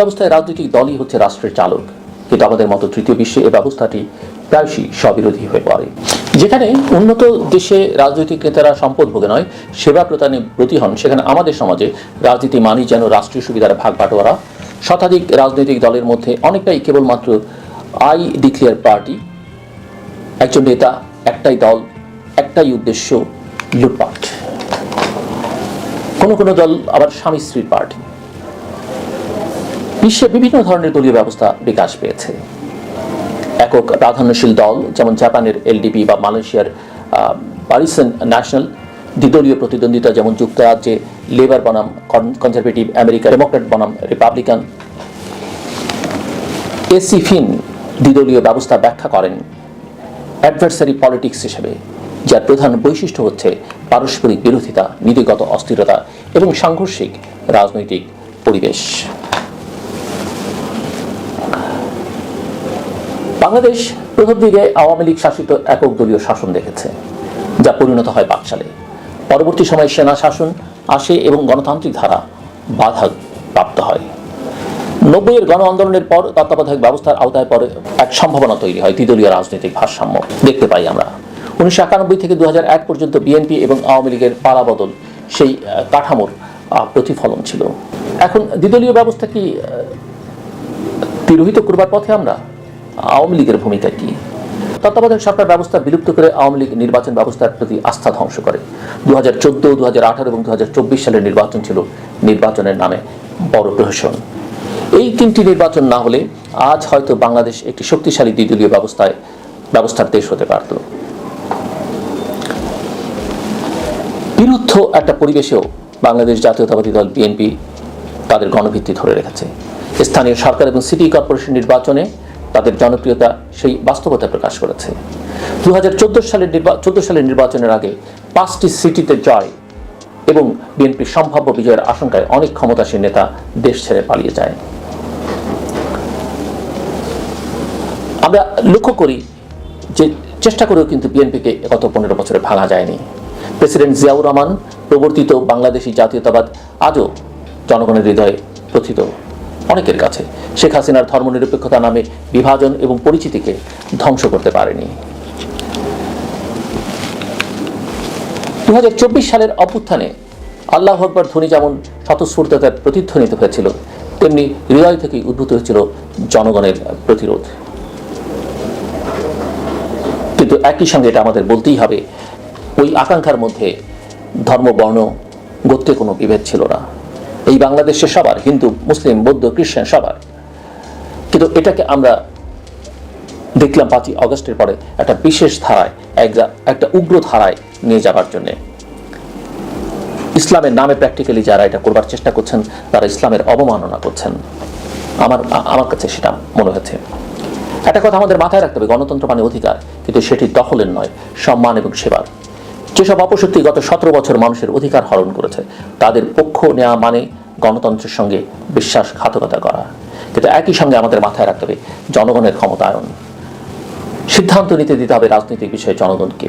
ব্যবস্থায় রাজনৈতিক দলই হচ্ছে রাষ্ট্রের চালক। কিন্তু আমাদের মতো তৃতীয় বিশ্বে এই ব্যবস্থাটি প্রায়শই স্ববিরোধী হয়ে পড়ে। যেখানে উন্নত দেশে রাজনৈতিক নেতারা সম্পদ ভোগে নয়, সেবা প্রদানে ব্রতী হন, সেখানে আমাদের সমাজে রাজনীতি মানি যেন রাষ্ট্রীয় সুবিধার ভাগ বাটোয়ারা শতাধিক রাজনৈতিক দলের মধ্যে অনেকটাই কেবলমাত্র আই ডিক্লেয়ার পার্টি। একজন নেতা, একটাই দল, একটাই উদ্দেশ্য, লুটপাট। কোনো কোনো দল আবার স্বামী স্ত্রীর পার্টি। বিশ্বে বিভিন্ন ধরনের দলীয় ব্যবস্থা বিকাশ পেয়েছে। একক প্রাধান্যশীল দল, যেমন জাপানের এলডিপি বা মালয়েশিয়ার পারিসন ন্যাশনাল, দ্বিদলীয় প্রতিদ্বন্দ্বিতা যেমন যুক্তরাজ্যে লেবার বনাম কনজারভেটিভ আমেরিকা ডেমোক্রেট বনাম, রিপাবলিকান। এসি ফিন দ্বিদলীয় ব্যবস্থা ব্যাখ্যা করেন, অ্যাডভার্সারি পলিটিক্স হিসেবে, যার প্রধান বৈশিষ্ট্য হচ্ছে পারস্পরিক বিরোধিতা, নীতিগত অস্থিরতা এবং সাংঘর্ষিক রাজনৈতিক পরিবেশ। বাংলাদেশ প্রথম দিকে আওয়ামী লীগ শাসিত একক দলীয় শাসন দেখেছে, যা পরিণত হয় বাকশালে পরবর্তী সময়ে সেনা শাসন আসে এবং গণতান্ত্রিক ধারা বাধা প্রাপ্ত হয়। নব্বইয়ের গণ আন্দোলনের পর তত্ত্বাবধায়ক ব্যবস্থার আওতায় পরে এক সম্ভাবনা তৈরি হয়, দ্বিদলীয় রাজনৈতিক ভারসাম্য। দেখতে পাই আমরা। উনিশশো একানব্বই থেকে দু এক পর্যন্ত বিএনপি এবং আওয়ামী লীগের পালাবদল সেই কাঠামোর প্রতিফলন ছিল। এখন দ্বিদলীয় ব্যবস্থা কি তিরোহিত করবার পথে আমরা? আওয়ামী লীগের ভূমিকা কি? তত্ত্বাবধায়ক সরকার ব্যবস্থা বিলুপ্ত করে আওয়ামী লীগ নির্বাচন ব্যবস্থার প্রতি আস্থা ধ্বংস করে। দু হাজার চোদ্দ দু হাজার আঠারো এবং দু হাজার চব্বিশ সালের নির্বাচন ছিল নির্বাচনের নামে বড় প্রহসন। এই তিনটি নির্বাচন না হলে আজ হয়তো বাংলাদেশ একটি শক্তিশালী দ্বিদলীয় ব্যবস্থায়, ব্যবস্থার দেশ হতে পারত। বিরুদ্ধ একটা পরিবেশেও বাংলাদেশ জাতীয়তাবাদী দল বিএনপি তাদের গণভিত্তি ধরে রেখেছে। স্থানীয় সরকার এবং সিটি কর্পোরেশন নির্বাচনে তাদের জনপ্রিয়তা সেই বাস্তবতা প্রকাশ করেছে। দু হাজার চোদ্দ সালের চোদ্দ সালের নির্বাচনের আগে পাঁচটি সিটিতে জয় এবং বিএনপির সম্ভাব্য বিজয়ের আশঙ্কায় অনেক ক্ষমতাসীন নেতা দেশ ছেড়ে পালিয়ে যায়। আমরা লক্ষ্য করি যে চেষ্টা করেও কিন্তু বিএনপিকে গত পনেরো বছরে ভাঙা যায়নি। প্রেসিডেন্ট জিয়াউর রহমান প্রবর্তিত বাংলাদেশি জাতীয়তাবাদ আজও জনগণের হৃদয়ে প্রথিত। অনেকের কাছে শেখ হাসিনার ধর্মনিরপেক্ষতা নামে বিভাজন এবং পরিচিতিকে ধ্বংস করতে পারেনি। দু হাজার চব্বিশ সালের অভ্যুত্থানে আল্লাহ আকবর ধ্বনি যেমন স্বতঃস্ফূর্ততার প্রতিধ্বনিত হয়েছিল, তেমনি হৃদয় থেকেই উদ্ভূত হয়েছিল জনগণের প্রতিরোধ। কিন্তু একই সঙ্গে এটা আমাদের বলতেই হবে, ওই আকাঙ্ক্ষার মধ্যে ধর্ম, বর্ণ, গোত্রে কোনো বিভেদ ছিল না। এই বাংলাদেশে সবার, হিন্দু, মুসলিম, বৌদ্ধ, খ্রিস্টান সবার। কিন্তু এটাকে আমরা দেখলাম পাঁচই অগস্টের পরে একটা বিশেষ ধারায় একটা উগ্র ধারায় নিয়ে যাবার জন্যে। ইসলামের নামে প্র্যাকটিক্যালি যারা এটা করবার চেষ্টা করছেন, তারা ইসলামের অবমাননা করছেন। আমার আমার কাছে সেটা মনে হয়েছে একটা কথা আমাদের মাথায় রাখতে হবে, গণতন্ত্র মানে অধিকার, কিন্তু সেটি দখলের নয়, সম্মান এবং সেবার। যেসব অপশক্তি গত সতেরো বছর মানুষের অধিকার হরণ করেছে, তাদের পক্ষ নেওয়া মানে গণতন্ত্রের সঙ্গে বিশ্বাসঘাতকতা করা। কিন্তু একই সঙ্গে আমাদের মাথায় রাখতে হবে, জনগণের ক্ষমতায়ন। সিদ্ধান্ত নিতে দিতে হবে রাজনৈতিক বিষয়ে জনগণকে।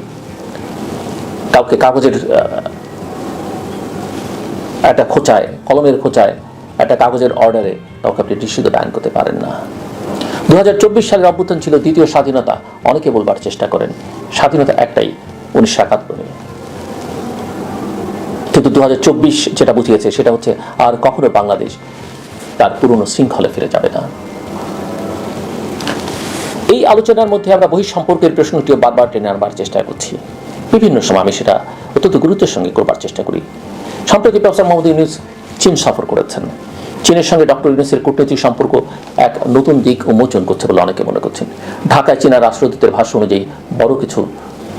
কাউকে কাগজের একটা খোঁচায়, কলমের খোঁচায়, একটা কাগজের অর্ডারে কাউকে আপনি নিষিদ্ধ ব্যান করতে পারেন না। দু হাজার চব্বিশ সালের অভ্যুত্থান ছিল দ্বিতীয় স্বাধীনতা, অনেকে বলবার চেষ্টা করেন, স্বাধীনতা একটাই উনিশশো একাত্তরে কিন্তু দু যেটা বুঝিয়েছে সেটা হচ্ছে আর কখনো বাংলাদেশ তার পুরনো শৃঙ্খলে ফিরে যাবে না। এই আলোচনার মধ্যে আমরা সম্পর্কের প্রশ্নটিও বারবার টেনে আনবার চেষ্টা করছি। বিভিন্ন সময় আমি সেটা অত্যন্ত গুরুত্বের সঙ্গে করবার চেষ্টা করি। সম্প্রতি প্রফেসর মোহাম্মদ ইউনুস চীন সফর করেছেন। চীনের সঙ্গে ডক্টর ইউনুসের কূটনৈতিক সম্পর্ক এক নতুন দিক উন্মোচন করছে বলে অনেকে মনে করছেন। ঢাকায় চীনা রাষ্ট্রদূতের ভাষ্য অনুযায়ী বড় কিছু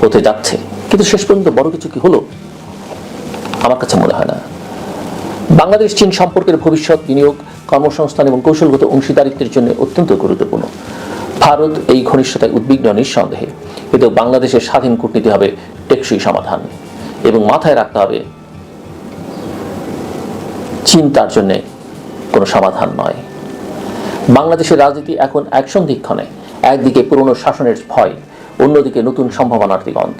হতে যাচ্ছে। কিন্তু শেষ পর্যন্ত বড় কিছু কি হলো? আমার কাছে মনে হয় না। বাংলাদেশ, চীন সম্পর্কের ভবিষ্যৎ, বিনিয়োগ, কর্মসংস্থান এবং কৌশলগত অংশীদারিত্বের জন্য অত্যন্ত গুরুত্বপূর্ণ। ভারত এই ঘনিষ্ঠতায় উদ্বিগ্ন, নিঃসন্দেহে। কিন্তু বাংলাদেশের স্বাধীন কূটনীতি হবে টেকসই সমাধান এবং মাথায় রাখতে হবে, চীন তার জন্যে কোনো সমাধান নয়। বাংলাদেশের রাজনীতি এখন এক সন্ধিক্ষণে একদিকে পুরনো শাসনের ভয় অন্যদিকে নতুন সম্ভাবনার দিগন্ত।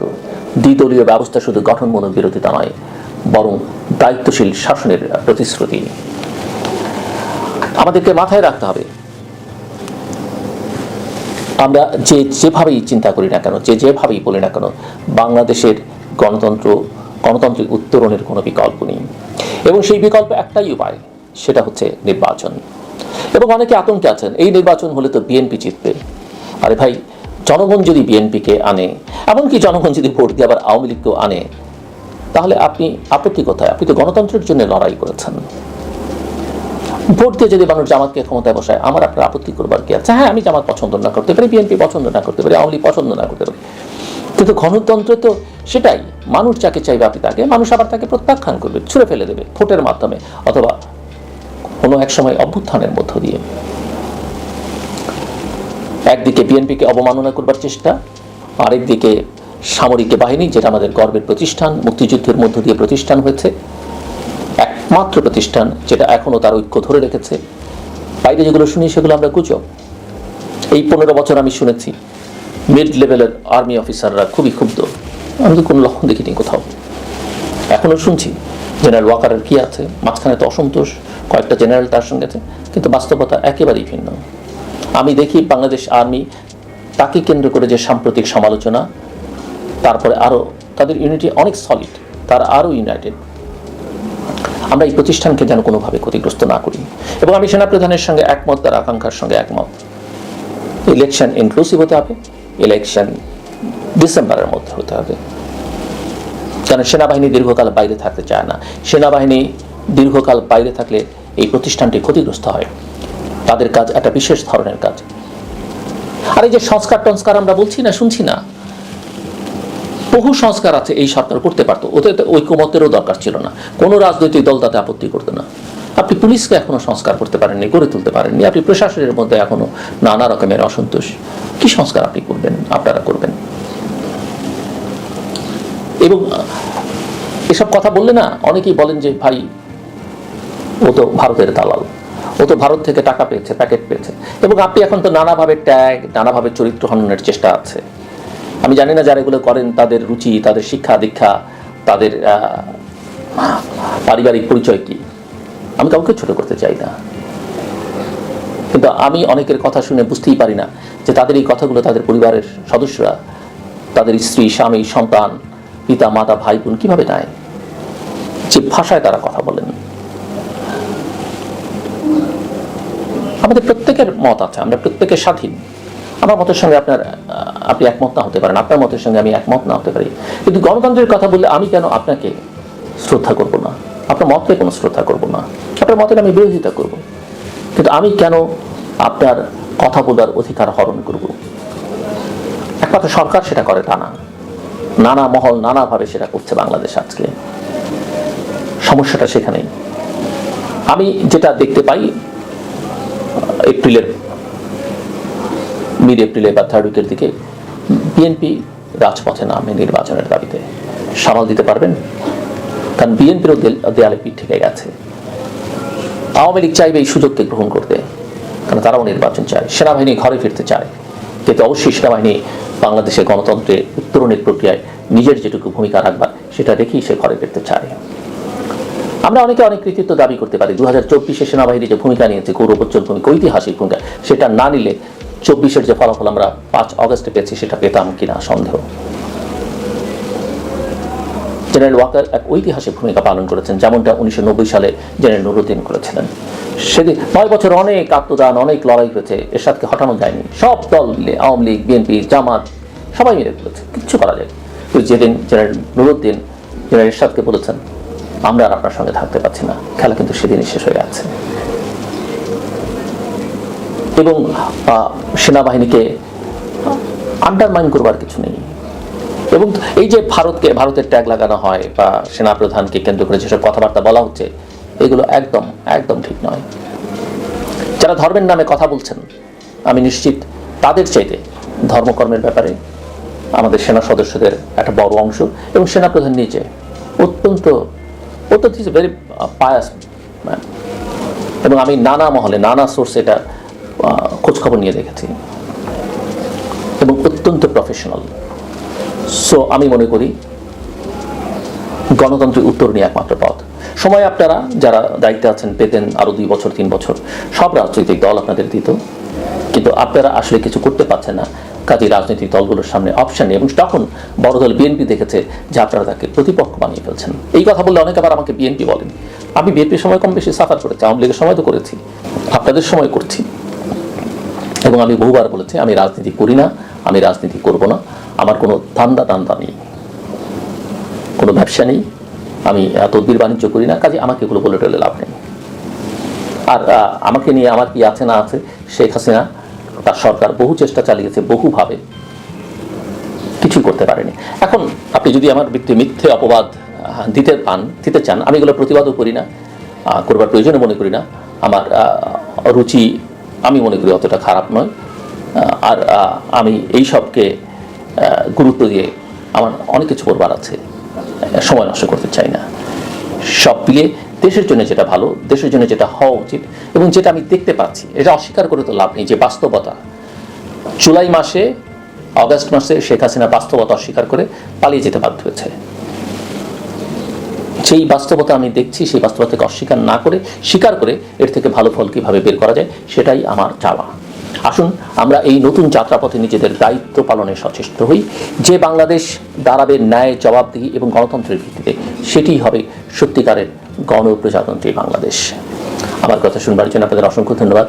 দ্বিদলীয় ব্যবস্থা শুধু গঠনমূলক বিরোধিতা নয়, বরং দায়িত্বশীল শাসনের প্রতিশ্রুতি। আমাদেরকে মাথায় রাখতে হবে, আমরা যে যেভাবেই চিন্তা করি না কেন, যে যেভাবেই বলি না কেন, বাংলাদেশের গণতন্ত্র, গণতান্ত্রিক উত্তরণের কোনো বিকল্প নেই। এবং সেই বিকল্প একটাই উপায়, সেটা হচ্ছে নির্বাচন। এবং অনেকে আতঙ্কে আছেন, এই নির্বাচন হলে তো বিএনপি জিতবে। আরে ভাই জনগণ যদি বিএনপিকে আনে, এমনকি জনগণ যদি ভোট দিয়ে আবার আওয়ামী লীগকেও আনে, তাহলে আপনি, আপত্তি কোথায়? আপনি তো গণতন্ত্রের জন্য লড়াই করেছেন। ভোট দিয়ে যদি মানুষ জামাতকে ক্ষমতায় বসায়, আমার আপনার আপত্তি করবার কি আছে? হ্যাঁ আমি জামাত পছন্দ না করতে পারি বিএনপি পছন্দ না করতে পারি, আওয়ামী পছন্দ না করতে পারি। কিন্তু গণতন্ত্র তো সেটাই, মানুষ যাকে চাইবে আপনি তাকে, মানুষ আবার তাকে প্রত্যাখ্যান করবে, ছুঁড়ে ফেলে দেবে ভোটের মাধ্যমে, অথবা কোনো এক সময় অভ্যুত্থানের মধ্য দিয়ে। একদিকে বিএনপিকে অবমাননা করবার চেষ্টা, আরেকদিকে সামরিক বাহিনী, যেটা আমাদের গর্বের প্রতিষ্ঠান, মুক্তিযুদ্ধের মধ্য দিয়ে প্রতিষ্ঠান হয়েছে, একমাত্র প্রতিষ্ঠান যেটা এখনও তার ঐক্য ধরে রেখেছে। বাইরে যেগুলো শুনি, সেগুলো আমরা গুজব। এই পনেরো বছর আমি শুনেছি, মিড লেভেলের আর্মি অফিসাররা খুবই ক্ষুব্ধ। আমি তো কোনো লক্ষণ দেখিনি কোথাও। এখনও শুনছি, জেনারেল ওয়াকারের কি আছে? মাঝখানে তো অসন্তোষ, কয়েকটা জেনারেল তার সঙ্গে আছে, কিন্তু বাস্তবতা একেবারেই ভিন্ন। আমি দেখি বাংলাদেশ আর্মি তাকে কেন্দ্র করে যে সাম্প্রতিক সমালোচনা, তারপরে আরও তাদের ইউনিটি অনেক সলিড তারা আরও ইউনাইটেড আমরা এই প্রতিষ্ঠানকে যেন কোনোভাবে ক্ষতিগ্রস্ত না করি। এবং আমি সেনাপ্রধানের সঙ্গে একমত, তার আকাঙ্ক্ষার সঙ্গে একমত। ইলেকশন ইনক্লুসিভ হতে হবে ইলেকশন ডিসেম্বরের মধ্যে হতে হবে। কারণ সেনাবাহিনী দীর্ঘকাল বাইরে থাকতে চায় না। সেনাবাহিনী দীর্ঘকাল বাইরে থাকলে এই প্রতিষ্ঠানটি ক্ষতিগ্রস্ত হয়। তাদের কাজ, একটা বিশেষ ধরনের কাজ। আর এই যে সংস্কার টংস্কার আমরা বলছি না, শুনছি না? বহু সংস্কার আছে এই সরকার করতে পারতো। তো ঐক্যমতেরও দরকার ছিল না। কোনো রাজনৈতিক দল তাতে আপত্তি করতো না। আপনি পুলিশকে এখনও সংস্কার করতে পারেননি, গড়ে তুলতে পারেননি। আপনি প্রশাসনের মধ্যে এখনও নানা রকমের অসন্তোষ। কি সংস্কার আপনি করবেন, আপনারা করবেন? এবং এসব কথা বললে না, অনেকেই বলেন যে, ভাই, ও তো ভারতের দালাল। ও তো ভারত থেকে টাকা পেয়েছে প্যাকেট পেয়েছে। এবং আপনি এখন তো নানাভাবে ট্যাগ নানাভাবে চরিত্র হননের চেষ্টা আছে। আমি জানি না যারা এগুলো করেন, তাদের রুচি, তাদের শিক্ষা, দীক্ষা, তাদের পারিবারিক পরিচয় কি? আমি কাউকে ছোট করতে চাই না। কিন্তু আমি অনেকের কথা শুনে বুঝতেই পারি না যে তাদের এই কথাগুলো তাদের পরিবারের সদস্যরা, তাদের স্ত্রী, স্বামী, সন্তান, পিতা, মাতা, ভাই, বোন কীভাবে নেয়? যে ভাষায় তারা কথা বলেন। আমাদের প্রত্যেকের মত আছে, আমরা প্রত্যেকের স্বাধীন। আমার মতের সঙ্গে আপনার আপনি একমত না হতে পারেন, আপনার মতের সঙ্গে আমি একমত না হতে পারি। কিন্তু গণতন্ত্রের কথা বললে আমি কেন আপনাকে শ্রদ্ধা করব না? আপনার মতকে কোনো শ্রদ্ধা করব না? আপনার মতের আমি বিরোধিতা করব। কিন্তু আমি কেন আপনার কথা বলার অধিকার হরণ করব? একমাত্র সরকার সেটা করে, তা না। নানা মহল নানাভাবে সেটা করছে বাংলাদেশ আজকে। সমস্যাটা সেখানেই। আমি যেটা দেখতে পাই এপ্রিলের মিড এপ্রিলে বা থার্ড উইকের দিকে বিএনপি রাজপথে নামে নির্বাচনের দাবিতে। সামাল দিতে পারবেন? কারণ বিএনপিরও দেয়ালে পিঠ থেকে গেছে। আওয়ামী লীগ চাইবে এই সুযোগকে গ্রহণ করতে। কারণ তারাও নির্বাচন চায়। সেনাবাহিনী ঘরে ফিরতে চায়। কিন্তু অবশ্যই সেনাবাহিনী বাংলাদেশের গণতন্ত্রে উত্তরণের প্রক্রিয়ায় নিজের যেটুকু ভূমিকা রাখবার, সেটা রেখেই সে ঘরে ফিরতে চায়। আমরা অনেকে অনেক কৃতিত্ব দাবি করতে পারি। দু হাজার চব্বিশে সেনাবাহিনী যে ভূমিকা নিয়েছে গৌরবোজ্জ্বল ভূমিকা, ঐতিহাসিক ভূমিকা, সেটা না নিলে চব্বিশের যে ফলাফল আমরা পাঁচ অগস্টে পেয়েছি, সেটা পেতাম কিনা সন্দেহ। জেনারেল ওয়াকার এক ঐতিহাসিক ভূমিকা পালন করেছেন, যেমনটা উনিশশো নব্বই সালে জেনারেল নুরুদ্দিন করেছিলেন। সেদিন নয় বছর অনেক আত্মদান, অনেক লড়াই হয়েছে, এরশাদকে হটানো যায়নি। সব দল মিলে, আওয়ামী লীগ, বিএনপি, জামাত, সবাই মিলে করেছে, কিচ্ছু করা যায় যেদিন জেনারেল নুরুদ্দিন, জেনারেল এরশাদকে বলেছেন আমরা আর আপনার সঙ্গে থাকতে পারছি না। খেলা কিন্তু সেদিনই শেষ হয়ে যাচ্ছে। এবং সেনাবাহিনীকে আন্ডারমাইন করবার কিছু নেই। এবং এই যে ভারতকে, ভারতের ট্যাগ লাগানো হয় বা সেনাপ্রধানকে কেন্দ্র করে যেসব কথাবার্তা বলা হচ্ছে, এগুলো একদম একদম ঠিক নয়। যারা ধর্মের নামে কথা বলছেন, আমি নিশ্চিত তাদের চাইতে ধর্মকর্মের ব্যাপারে আমাদের সেনা সদস্যদের একটা বড় অংশ এবং সেনাপ্রধান নিজে অত্যন্ত অত্যন্ত ভেরি পায়াস ম্যান এবং আমি নানা মহলে, নানা সোর্সে এটা খোঁজখবর নিয়ে দেখেছি। এবং অত্যন্ত প্রফেশনাল সো আমি মনে করি, গণতন্ত্রের উত্তর নিয়ে একমাত্র পথ। সময় আপনারা যারা দায়িত্বে আছেন, পেতেন আরও দুই বছর, তিন বছর, সব রাজনৈতিক দল আপনাদের দিত। কিন্তু আপনারা আসলে কিছু করতে পারছেন না। কাজে রাজনৈতিক দলগুলোর সামনে অপশন নেই। এবং তখন বড় দল বিএনপি দেখেছে যে আপনারা তাকে প্রতিপক্ষ বানিয়ে ফেলছেন। এই কথা বললে অনেকে আবার আমাকে বিএনপি বলেন, আমি বিএনপির সময় কম বেশি সাফার করেছি, আওয়ামী লীগের সময় তো করেছি, আপনাদের সময় করছি। এবং আমি বহুবার বলেছি, আমি রাজনীতি করি না, আমি রাজনীতি করব না, আমার কোনো ধান্দা টান্দা নেই, কোনো ব্যবসা নেই, আমি তদবির বাণিজ্য করি না, কাজে আমাকে এগুলো বলে টলে লাভ নেই। আর আমাকে নিয়ে আমার কি আছে না আছে শেখ হাসিনা তার সরকার বহু চেষ্টা চালিয়েছে, বহুভাবে। কিছুই করতে পারেনি। এখন আপনি যদি আমার ব্যক্তি মিথ্যে অপবাদ দিতে পান, দিতে চান, আমি এগুলো প্রতিবাদও করি না করবার প্রয়োজনও মনে করি না। আমার রুচি, আমি মনে করি অতটা খারাপ নয়। আর আমি এই সবকে গুরুত্ব দিয়ে আমার অনেক কিছু করবার আছে। সময় নষ্ট করতে চাই না। সব মিলিয়ে দেশের জন্য যেটা ভালো, দেশের জন্য যেটা হওয়া উচিত এবং যেটা আমি দেখতে পাচ্ছি, এটা অস্বীকার করে তো লাভ নেই, যে বাস্তবতা। জুলাই মাসে, অগস্ট মাসে শেখ হাসিনা বাস্তবতা অস্বীকার করে পালিয়ে যেতে বাধ্য হয়েছে। সেই বাস্তবতা আমি দেখছি, সেই বাস্তবতাকে অস্বীকার না করে, স্বীকার করে এর থেকে ভালো ফল কীভাবে বের করা যায়, সেটাই আমার চাওয়া। আসুন, আমরা এই নতুন যাত্রাপথে নিজেদের দায়িত্ব পালনে সচেষ্ট হই। যে বাংলাদেশ দাঁড়াবে ন্যায় জবাবদিহি এবং গণতন্ত্রের ভিত্তিতে সেটি হবে সত্যিকারের গণপ্রজাতন্ত্রী বাংলাদেশ। আমার কথা শুনবার জন্য আপনাদের অসংখ্য ধন্যবাদ।